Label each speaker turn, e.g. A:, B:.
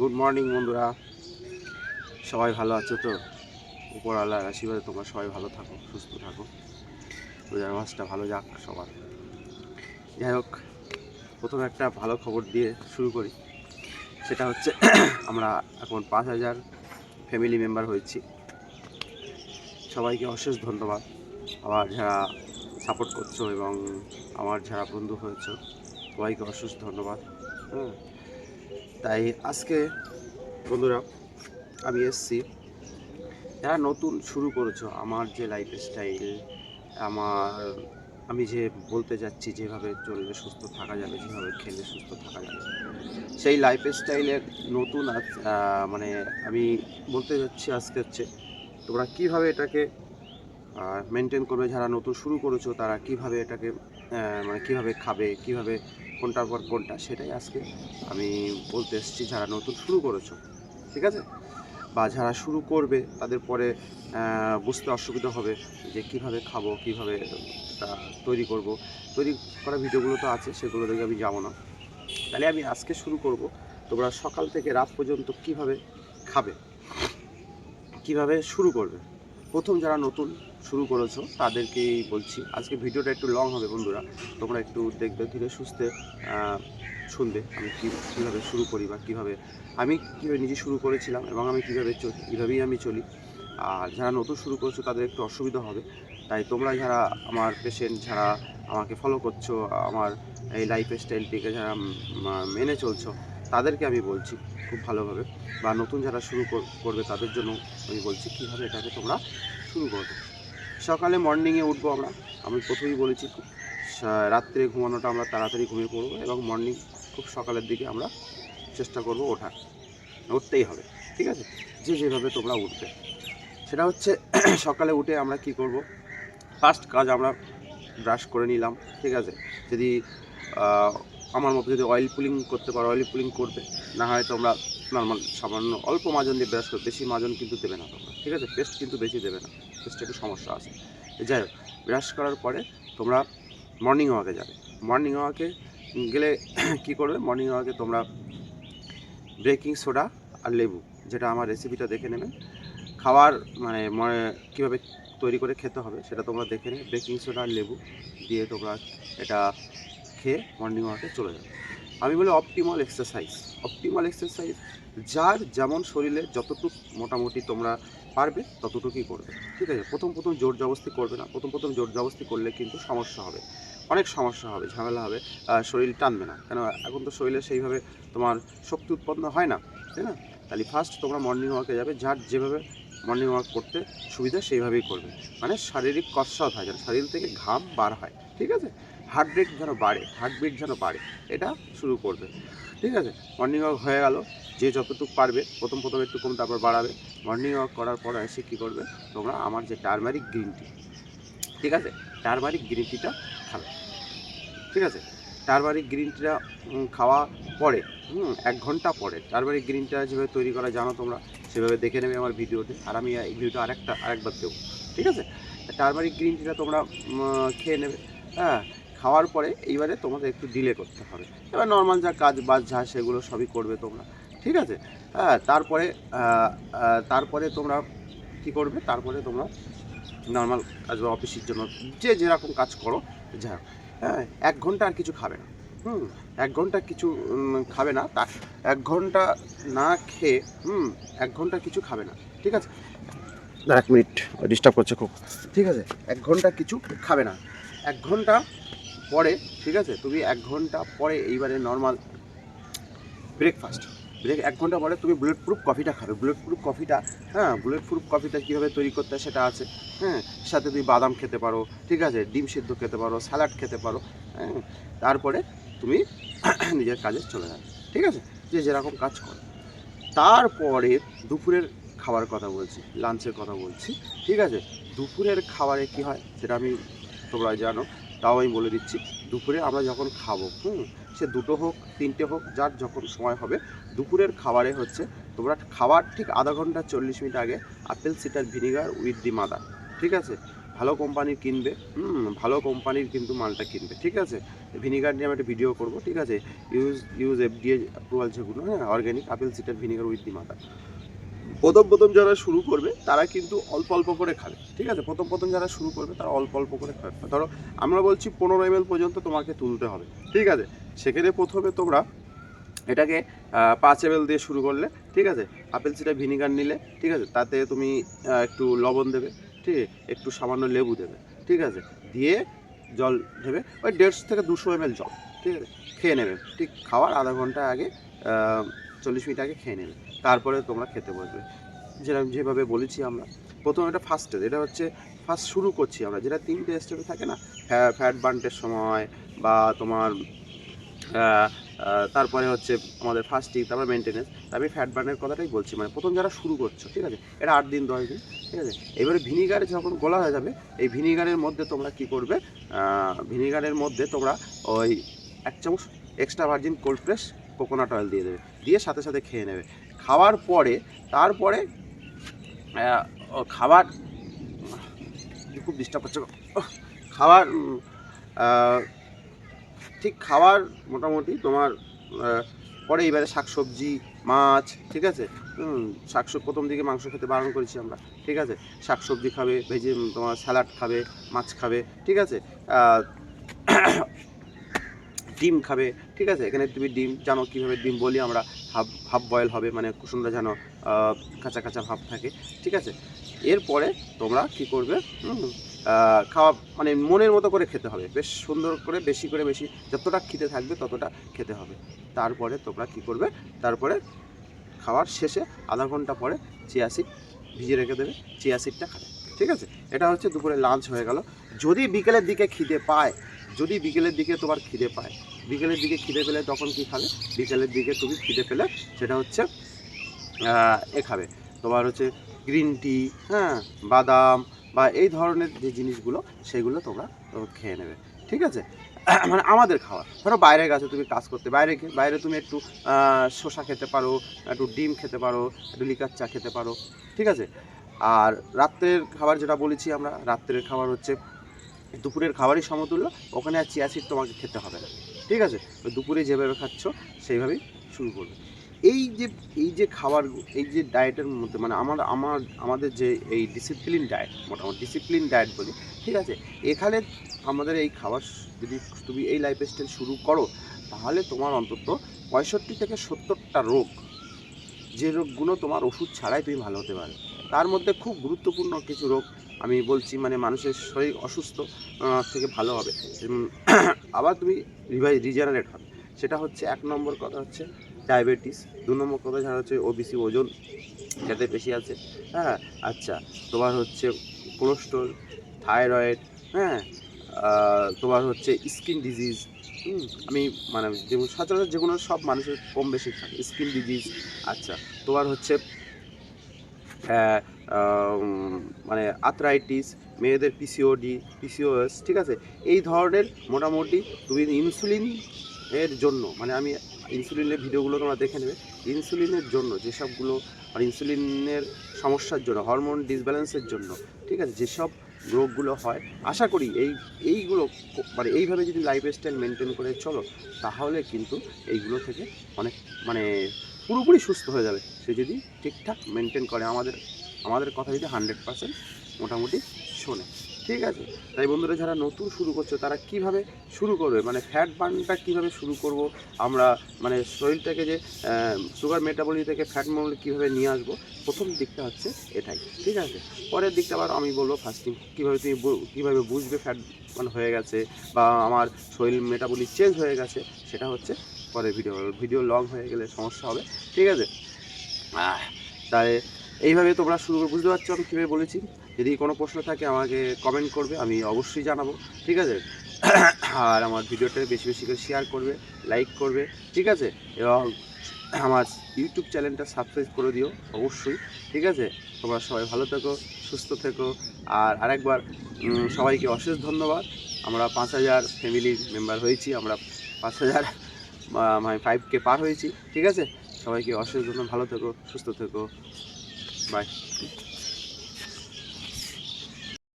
A: Good morning বন্ধুরা। সবাই ভালো আছো তো? উপরওয়ালার আশীর্বাদে তোমরা সবাই ভালো থাকো, সুস্থ থাকো। রোজার মাসটা ভালো যাক সবার। যাই হোক, প্রথমে একটা ভালো খবর দিয়ে শুরু করি। সেটা হচ্ছে, আমরা এখন পাঁচ হাজার ফ্যামিলি মেম্বার হয়েছি। সবাইকে অশেষ ধন্যবাদ। আবার যারা সাপোর্ট করছ এবং আমার যারা বন্ধু হয়েছো, সবাইকে অশেষ ধন্যবাদ। হ্যাঁ তাই আজকে, বন্ধুরা, আমি এসছি। যারা নতুন শুরু করেছ, আমার যে লাইফ স্টাইল আমার, আমি যে বলতে যাচ্ছি, যেভাবে চললে সুস্থ থাকা যাবে, যেভাবে খেলে সুস্থ থাকা যাবে, সেই লাইফ স্টাইলের নতুন আজ- মানে আমি বলতে যাচ্ছি আজকে হচ্ছে, তোমরা কীভাবে এটাকে মেনটেন করবে? যারা নতুন শুরু করেছ, তারা কীভাবে এটাকে মানে কীভাবে খাবে, কীভাবে কোনটার পর কোনটা সেটাই আজকে আমি বলতে এসেছি যারা নতুন শুরু করেছ, ঠিক আছে? বা যারা শুরু করবে তাদের পরে বুঝতে অসুবিধা হবে যে কীভাবে খাব, কীভাবে তৈরি করব। তৈরি করা ভিডিওগুলো তো আছে, সেগুলো দেখে আমি যাব না। তাহলে আমি আজকে শুরু করব। তোমরা সকাল থেকে রাত পর্যন্ত কীভাবে খাবে, কীভাবে শুরু করবে? প্রথম যারা নতুন শুরু করেছ, তাদেরকেই বলছি, আজকে ভিডিওটা একটু লং হবে বন্ধুরা। তোমরা একটু দেখবে, ধীরে সুস্থে শুনবে আমি কী, কীভাবে শুরু করি বা কীভাবে আমি কীভাবে নিজে শুরু করেছিলাম এবং আমি কীভাবে চলি কীভাবেই আমি চলি। আর যারা নতুন শুরু করছ, তাদের একটু অসুবিধা হবে। তাই তোমরা যারা আমার পেশেন্ট যারা আমাকে ফলো করছ, আমার এই লাইফ স্টাইলটিকে যারা মেনে চলছো তাদেরকে আমি বলছি খুব ভালোভাবে বা নতুন যারা শুরু কর- করবে তাদের জন্য আমি বলছি কীভাবে এটাকে তোমরা শুরু করবে। সকালে মর্নিংয়ে উঠবো আমরা। আমি প্রথমেই বলেছি রাত্রে ঘুমানোটা আমরা তাড়াতাড়ি ঘুমিয়ে পড়ব এবং মর্নিং খুব সকালের দিকে আমরা চেষ্টা করব ওঠার। উঠতেই হবে, ঠিক আছে? যে যেভাবে তোমরা উঠবে। সেটা হচ্ছে সকালে উঠে আমরা কি করব? ফার্স্ট কাজ আমরা ব্রাশ করে নিলাম, ঠিক আছে? যদি আমার মতো যদি অয়েল পুলিং করতে পারো অয়েল পুলিং করবে, না হয় তোমরা নর্মাল সামান্য অল্প মাজন দিয়ে ব্রাশ করবে বেশি মাজন কিন্তু দেবে না তোমরা, ঠিক আছে? পেস্ট কিন্তু বেশি দেবে না পেস্টে একটু সমস্যা আছে। যাই হোক ব্রাশ করার পরে তোমরা মর্নিং ওয়াকে যাবে। মর্নিং ওয়াকে গেলে কি করবে? মর্নিং ওয়াকে তোমরা বেকিং সোডা আর লেবু, যেটা আমার রেসিপিটা দেখে নেবে। খাওয়ার মানে কীভাবে তৈরি করে খেতে হবে, সেটা তোমরা দেখে নেবে। বেকিং সোডা আর লেবু দিয়ে তোমরা এটা খেয়ে মর্নিং ওয়াকে চলে যাবে। আমি বলি অপটিমাল এক্সারসাইজ অপটিমাল এক্সারসাইজ যার যেমন শরীরে যতটুকু মোটামুটি তোমরা পারবে, ততটুকুই করবে। ঠিক আছে? প্রথম প্রথম জোর জবস্তি করবে না। প্রথম প্রথম জোর জবস্তি করলে কিন্তু সমস্যা হবে। অনেক সমস্যা হবে, ঝামেলা হবে। শরীর টানবে না। কেন? এখন তো শরীরে সেইভাবে তোমার শক্তি উৎপন্ন হয় না, তাই না? তাহলে ফার্স্ট তোমরা মর্নিং ওয়াকে যাবে। যার যেভাবে মর্নিং ওয়াক করতে সুবিধা, সেইভাবেই করবে। মানে শারীরিক কসরত হয়। যেন শরীর থেকে ঘাম বার হয়। ঠিক আছে? হার্ট রেট যেন বাড়ে হার্টবিট যেন বাড়ে, এটা শুরু করবে। ঠিক আছে? মর্নিং ওয়াক হয়ে গেল, যে যতটুকু পারবে, প্রথম প্রথম একটু কম, তারপর বাড়াবে। মর্নিং ওয়াক করার পর এসে কী করবে? তোমরা আমার যে টার্মারিক গ্রিন টি ঠিক আছে? টার্মারিক গ্রিন টিটা খাবে। ঠিক আছে? টারমারিক গ্রিন টিটা খাওয়া পরে, হুম, এক ঘণ্টা পরে টারমারিক গ্রিন টিটা যেভাবে তৈরি করা, জানো তোমরা? সেভাবে দেখে নেবে আমার ভিডিওতে। আর আমি এই ভিডিওটা আরেকটা, আরেকবার দেবো। ঠিক আছে? টারমারিক গ্রিন টিটা তোমরা খেয়ে নেবে। হ্যাঁ? খাওয়ার পরে এইবারে তোমাদের একটু ডিলে করতে হবে। এবার নর্মাল যা কাজ বাজ যা সেগুলো সবই করবে তোমরা ঠিক আছে? হ্যাঁ তারপরে তারপরে তোমরা কি করবে? তারপরে তোমরা নর্মাল কাজ বা অফিসের জন্য যে যেরকম কাজ করো যা হোক, হ্যাঁ এক ঘণ্টা আর কিছু খাবে না। হুম এক ঘণ্টা কিছু খাবে না তা এক ঘণ্টা না খেয়ে হুম এক ঘণ্টা কিছু খাবে না ঠিক আছে? এক মিনিট ডিস্টার্ব করছে খুব। ঠিক আছে এক ঘণ্টা কিছু খাবে না। এক ঘণ্টা পরে, ঠিক আছে? তুমি এক ঘণ্টা পরে এইবারে নর্মাল ব্রেকফাস্ট ব্রেক এক ঘণ্টা পরে তুমি বুলেট প্রুফ কফিটা খাবে। বুলেট প্রুফ কফিটা হ্যাঁ বুলেট প্রুফ কফিটা কীভাবে তৈরি করতে হয় সেটা আছে। হ্যাঁ সাথে তুমি বাদাম খেতে পারো, ঠিক আছে? ডিম সিদ্ধ খেতে পারো স্যালাড খেতে পারো হ্যাঁ তারপরে তুমি নিজের কাজে চলে যাবে, ঠিক আছে? যে যেরকম কাজ করো। তারপরে দুপুরের খাবার কথা বলছি লাঞ্চের কথা বলছি, ঠিক আছে? দুপুরের খাবারে কি হয়? সেটা আমি তোমরা জানো। তাও আমি বলে দিচ্ছি, দুপুরে আমরা যখন খাব, হুম, সে দুটো হোক, তিনটে হোক, যার যখন সময় হবে, দুপুরের খাবারে হচ্ছে তোমরা খাবার ঠিক আধা ঘণ্টা চল্লিশ মিনিট আগে apple cider vinegar with the mother, ঠিক আছে? ভালো কোম্পানির কিনবে, হুম, ভালো কোম্পানির কিন্তু মালটা কিনবে, ঠিক আছে? ভিনিগার নিয়ে আমি একটা ভিডিও করব, ঠিক আছে? Use use F FDA approval যেগুলো হ্যাঁ organic apple cider vinegar with the mother প্রথম প্রথম যারা শুরু করবে, তারা কিন্তু অল্প অল্প করে খাবে, ঠিক আছে? প্রথম প্রথম যারা শুরু করবে, তারা অল্প অল্প করে খাবে। ধরো, আমরা বলছি পনেরো এম পর্যন্ত তোমাকে তুলতে হবে, ঠিক আছে? সেখানে প্রথমে তোমরা এটাকে পাঁচ এম দিয়ে শুরু করলে, ঠিক আছে? আপেল সিডার ভিনিগার নিলে, ঠিক আছে? তাতে তুমি একটু লবণ দেবে, ঠিক একটু সামান্য লেবু দেবে, ঠিক আছে? দিয়ে জল দেবে ওই দেড়শো থেকে দুশো এম জল, ঠিক আছে? খেয়ে নেবে, ঠিক? খাওয়ার আধা ঘণ্টা আগে চল্লিশ মিনিট আগে খেয়ে নেবে। তারপরে তোমরা খেতে বসবে। যেরকম যেভাবে বলেছি আমরা। প্রথম এটা ফার্স্ট স্টেজ এটা হচ্ছে ফার্স্ট শুরু করছি আমরা। যেটা তিনটে স্টেপে থাকে না ফ্যাট বান্টের সময় বা তোমার তারপরে হচ্ছে আমাদের ফাস্টিং তারপরে মেনটেনেন্স আমি ফ্যাট বার্নের কথাটাই বলছি। মানে প্রথম যারা শুরু করছ, ঠিক আছে? এটা আট দিন, দশ দিন, ঠিক আছে? এবারে ভিনিগার যখন গোলা হয়ে যাবে, এই ভিনিগারের মধ্যে তোমরা কি করবে? ভিনিগারের মধ্যে তোমরা ওই এক চামচ extra virgin cold press coconut oil দিয়ে দেবে। দিয়ে সাথে সাথে খেয়ে নেবে। খাওয়ার পরে, তারপরে খাবার খুব ডিস্টার্ব হচ্ছে খাবার ঠিক খাবার মোটামুটি তোমার পরে এবারে শাকসবজি, মাছ, ঠিক আছে? শাকসব, প্রথম দিকে মাংস খেতে বারণ করেছি আমরা, ঠিক আছে? শাকসবজি খাবে, ভেজে তোমার স্যালাড খাবে, মাছ খাবে, ঠিক আছে? ডিম খাবে, ঠিক আছে? এখানে তুমি ডিম, জানো কীভাবে ডিম বলি, আমরা হাফ হাফ বয়েল হবে মানে কুসুমটা যেন কাঁচা কাঁচা ভাব থাকে, ঠিক আছে? এরপরে তোমরা কি করবে খাওয়া মানে মনের মতো করে খেতে হবে। বেশ সুন্দর করে, বেশি করে, বেশি, যতটা খেতে থাকবে, ততটা খেতে হবে। তারপরে তোমরা কি করবে, তারপরে খাওয়ার শেষে আধা ঘণ্টা পরে চিয়া সিড ভিজিয়ে রেখে দেবে, চিয়া সিডটা খাবে, ঠিক আছে? এটা হচ্ছে দুপুরে লাঞ্চ হয়ে গেল। যদি বিকেলের দিকে খিদে পায় যদি বিকেলের দিকে তোমার খিদে পায়, বিকেলের দিকে খিদে পেলে তখন কি খাবে? বিকেলের দিকে তুমি খিদে পেলে সেটা হচ্ছে এ খাবে। তোমার হচ্ছে গ্রিন টি হ্যাঁ বাদাম বা এই ধরনের যে জিনিসগুলো, সেগুলো তোমরা খেয়ে নেবে। ঠিক আছে? মানে আমাদের খাওয়া ধরো বাইরে গেছো তুমি কাজ করতে, বাইরে বাইরে তুমি একটু শসা খেতে পারো, একটু ডিম খেতে পারো, একটু লিকার চা খেতে পারো। ঠিক আছে? আর রাত্রের খাবার যেটা বলেছি আমরা, রাত্রের খাবার হচ্ছে দুপুরের খাবারই সমতুল্য, ওখানে আর চিয়াসিড তোমাকে খেতে হবে না। ঠিক আছে? দুপুরে যেভাবে খাচ্ছ, সেইভাবেই শুরু করবে। এই যে এই যে খাবার, এই যে ডায়েটের মধ্যে মানে আমার আমার, আমাদের যে এই ডিসিপ্লিন ডায়েট মোটামুটি ডিসিপ্লিন ডায়েট বলি, ঠিক আছে? এখানে আমাদের এই খাবার যদি তুমি এই লাইফ স্টাইল শুরু করো, তাহলে তোমার অন্তত পঁয়ষট্টি থেকে সত্তরটা রোগ, যে রোগগুলো তোমার ওষুধ ছাড়াই তুমি ভালো হতে পারো তার মধ্যে খুব গুরুত্বপূর্ণ কিছু রোগ আমি বলছি মানে মানুষের শরীর অসুস্থ থেকে ভালো হবে। আবার তুমি রিভাই রিজেনারেট হবে। সেটা হচ্ছে এক নম্বর কথা হচ্ছে ডায়াবেটিস দু নম্বর কথা যেটা হচ্ছে ওবিসি ওজন যাতে বেশি আছে। হ্যাঁ আচ্ছা তোমার হচ্ছে কোলেস্ট্রল থাইরয়েড হ্যাঁ তোমার হচ্ছে স্কিন ডিজিজ আমি মানে যেগুলো সচরাচর যে কোনো সব মানুষের কম বেশি থাকে স্কিন ডিজিজ আচ্ছা তোমার হচ্ছে মানে আর্থ্রাইটিস মেয়েদের পিসিওডি পিসিওএস ঠিক আছে? এই ধরনের মোটামুটি তুমি ইনসুলিন এর জন্য মানে আমি ইনসুলিনের ভিডিওগুলো তোমরা দেখে নেবে ইনসুলিনের জন্য যেসবগুলো, আর ইনসুলিনের সমস্যার জন্য হরমোন ডিসব্যালেন্সের জন্য, ঠিক আছে? যেসব রোগগুলো হয়, আশা করি এই, এইগুলো মানে এইভাবে যদি লাইফ স্টাইল মেনটেন করে চলো, তাহলে কিন্তু এইগুলো থেকে অনেক মানে পুরোপুরি সুস্থ হয়ে যাবে। সে যদি ঠিকঠাক মেনটেন করে, আমাদের আমাদের কথা যদি হান্ড্রেড পার্সেন্ট মোটামুটি শোনে। ঠিক আছে? তাই বন্ধুরা, যারা নতুন শুরু করছে, তারা কীভাবে শুরু করবে? মানে ফ্যাট বার্নটা কীভাবে শুরু করব? আমরা মানে শরীরটাকে যে সুগার মেটাবলি থেকে ফ্যাট মেটাবলি কীভাবে নিয়ে আসব? প্রথম দিকটা হচ্ছে এটাই। ঠিক আছে? পরের দিকটা আবার আমি বলব ফার্স্টিং কীভাবে তুমি কীভাবে বুঝবে ফ্যাট মানে হয়ে গেছে বা আমার শরীর মেটাবলি চেঞ্জ হয়ে গেছে? সেটা হচ্ছে পরের ভিডিও ভিডিও লং হয়ে গেলে সমস্যা হবে, ঠিক আছে? তাই এইভাবে তোমরা শুরু করে, বুঝতে পারছ আমি কীভাবে বলেছি? যদি কোনো প্রশ্ন থাকে আমাকে কমেন্ট করবে, আমি অবশ্যই জানাব, ঠিক আছে? আর আমার ভিডিওটা বেশি বেশি করে শেয়ার করবে লাইক করবে, ঠিক আছে? এবং আমার ইউটিউব চ্যানেলটা সাবস্ক্রাইব করে দিও, অবশ্যই, ঠিক আছে? তোমরা সবাই ভালো থেকো, সুস্থ থেকো। আর আরেকবার সবাইকে অশেষ ধন্যবাদ। আমরা পাঁচ হাজার ফ্যামিলির মেম্বার হয়েছি, আমরা পাঁচ হাজার মানে ফাইভ কে পার হয়েছি ঠিক আছে? সবাইকে অসুস্থ ভালো থেকো সুস্থ থেকো। বাই